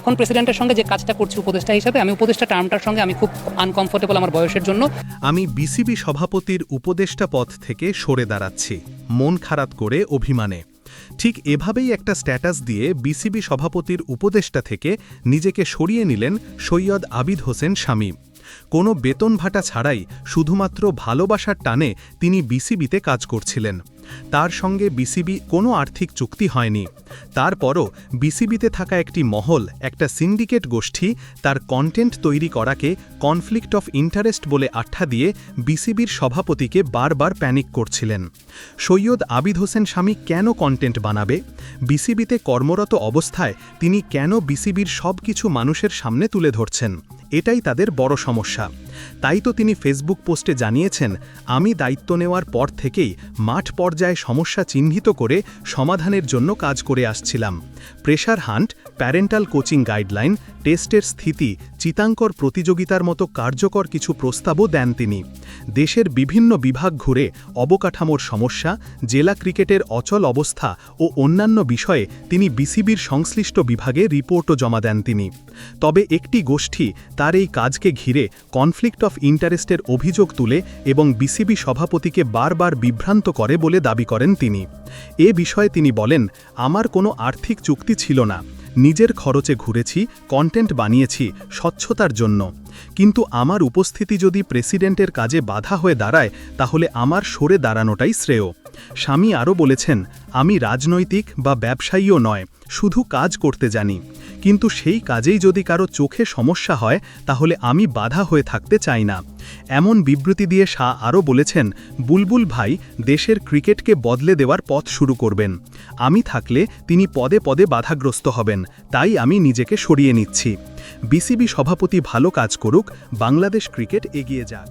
এখন প্রেসিডেন্টের সঙ্গে যে কাজটা করছি উপদেষ্টা হিসাবে, আমি উপদেষ্টা টার্মটার সঙ্গে আমি খুব আনকমফোর্টেবল আমার বয়সের জন্য। আমি বিসিবি সভাপতির উপদেষ্টা পদ থেকে সরে দাঁড়াচ্ছি, মন খারাপ করে অভিমানে। ঠিক এভাবেই একটা স্ট্যাটাস দিয়ে বিসিবি সভাপতির উপদেষ্টা থেকে নিজেকে সরিয়ে নিলেন সৈয়দ আবিদ হোসেন শামীম। কোনো বেতন ভাটা ছাড়াই শুধুমাত্র ভালোবাসার টানে তিনি বিসিবিতে কাজ করছিলেন। তার সঙ্গে বিসিবি কোনো আর্থিক চুক্তি হয়নি। তারপরও বিসিবিতে থাকা একটি মহল, একটা সিন্ডিকেট গোষ্ঠী, তার কন্টেন্ট তৈরি করাকে কনফ্লিক্ট অফ ইন্টারেস্ট বলে আঠা দিয়ে বিসিবির সভাপতিকে বারবার প্যানিক করছিলেন। সৈয়দ আবিদ হোসেন স্বামী কেন কন্টেন্ট বানাবে? বিসিবিতে কর্মরত অবস্থায় তিনি কেন বিসিবির সব কিছু মানুষের সামনে তুলে ধরছেন? এটাই তাদের বড় সমস্যা। তাই তো তিনি ফেসবুক পোস্টে জানিয়েছেন, আমি দায়িত্ব নেওয়ার পর থেকেই মাঠ পর্যায়ে সমস্যা চিহ্নিত করে সমাধানের জন্য কাজ করে আসছিলাম। Pressure hunt, parental coaching guideline, টেস্টের স্থিতি, চিতাঙ্কর প্রতিযোগিতার মতো কার্যকর কিছু প্রস্তাবও দেন তিনি। দেশের বিভিন্ন বিভাগ ঘুরে অবকাঠামোর সমস্যা, জেলা ক্রিকেটের অচল অবস্থা ও অন্যান্য বিষয়ে তিনি বিসিবির সংশ্লিষ্ট বিভাগে রিপোর্টও জমা দেন তিনি। তবে একটি গোষ্ঠী তার এই কাজকে ঘিরে কনফ্লিক্ট অফ ইন্টারেস্টের অভিযোগ তুলে এবং বিসিবি সভাপতিকে বারবার বিভ্রান্ত করে বলে দাবি করেন তিনি। এ বিষয়ে তিনি বলেন, আমার কোনো আর্থিক চুক্তি ছিল না। নিজের খরচে ঘুরেছি কন্টেন্ট বানিয়েছি, স্বচ্ছতার জন্য। কিন্তু আমার উপস্থিতি যদি প্রেসিডেন্টের কাজে বাধা হয়ে দাঁড়ায়, তাহলে আমার সরে দাঁড়ানোটাই শ্রেয়। স্বামী আরও বলেছেন, আমি রাজনৈতিক বা ব্যবসায়ীও নয়, শুধু কাজ করতে জানি। কিন্তু সেই কাজেই যদি কারও চোখে সমস্যা হয়, তাহলে আমি বাধা হয়ে থাকতে চাই না। এমন বিবৃতি দিয়ে শাহ আরও বলেছেন, বুলবুল ভাই দেশের ক্রিকেটকে বদলে দেওয়ার পথ শুরু করবেন। আমি থাকলে তিনি পদে পদে বাধাগ্রস্ত হবেন, তাই আমি নিজেকে সরিয়ে নিচ্ছি। বিসিবি সভাপতি ভালো কাজ করুক, বাংলাদেশ ক্রিকেট এগিয়ে যাক।